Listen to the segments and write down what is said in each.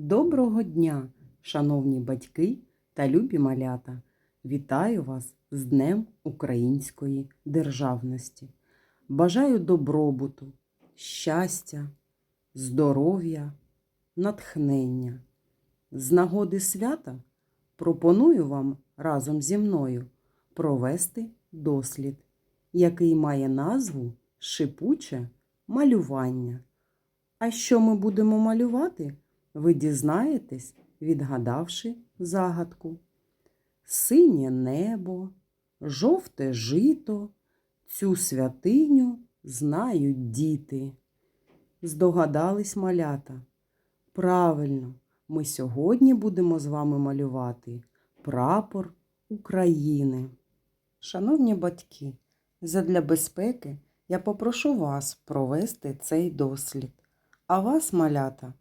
Доброго дня, шановні батьки та любі малята! Вітаю вас з Днем Української державності. Бажаю добробуту, щастя, здоров'я, натхнення. З нагоди свята пропоную вам разом зі мною провести дослід, який має назву Шипуче малювання. А що ми будемо малювати? Ви дізнаєтесь, відгадавши загадку. Синє небо, жовте жито, цю святиню знають діти. Здогадались малята. Правильно, ми сьогодні будемо з вами малювати прапор України. Шановні батьки, задля безпеки я попрошу вас провести цей дослід. А вас, малята,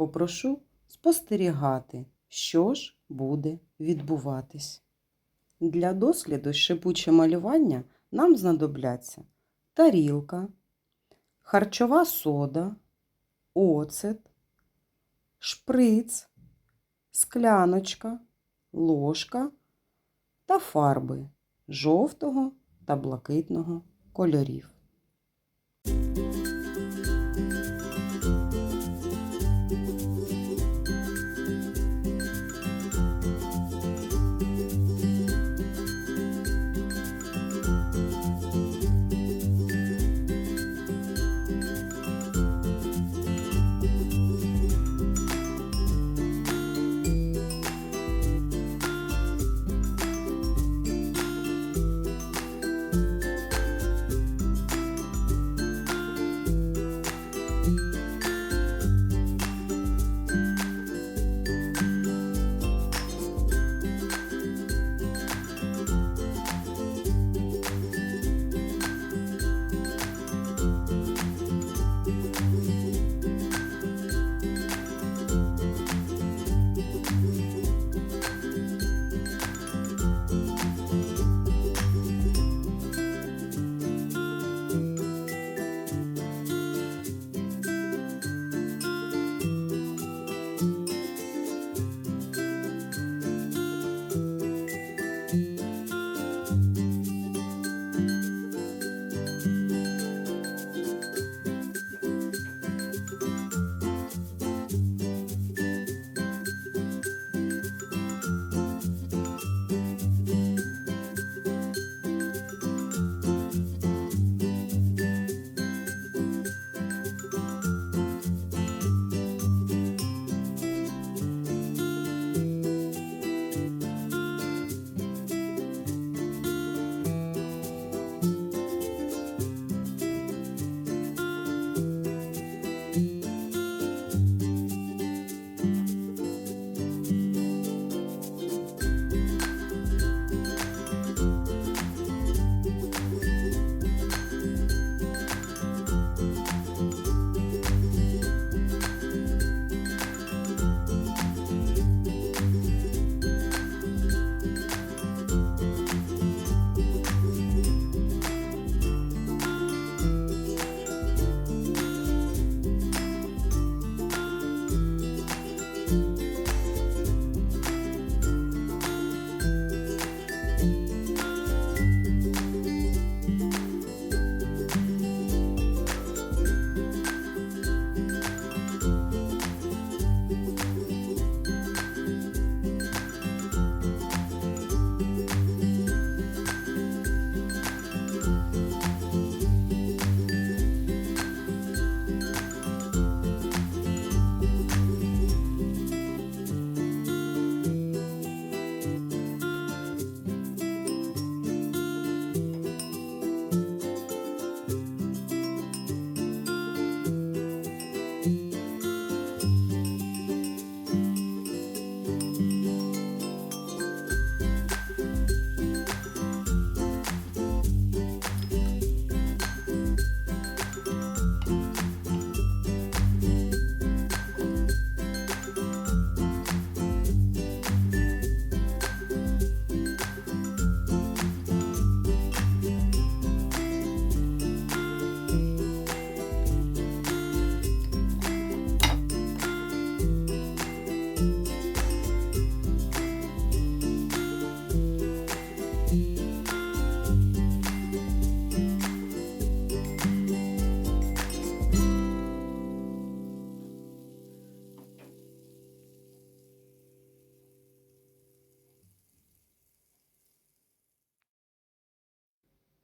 попрошу спостерігати, що ж буде відбуватись. Для досліду шипуче малювання нам знадобляться тарілка, харчова сода, оцет, шприц, скляночка, ложка та фарби жовтого та блакитного кольорів.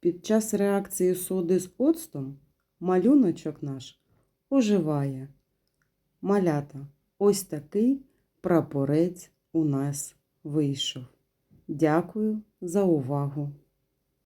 Під час реакції соди з оцтом малюночок наш оживає. Малята, ось такий прапорець у нас вийшов. Дякую за увагу!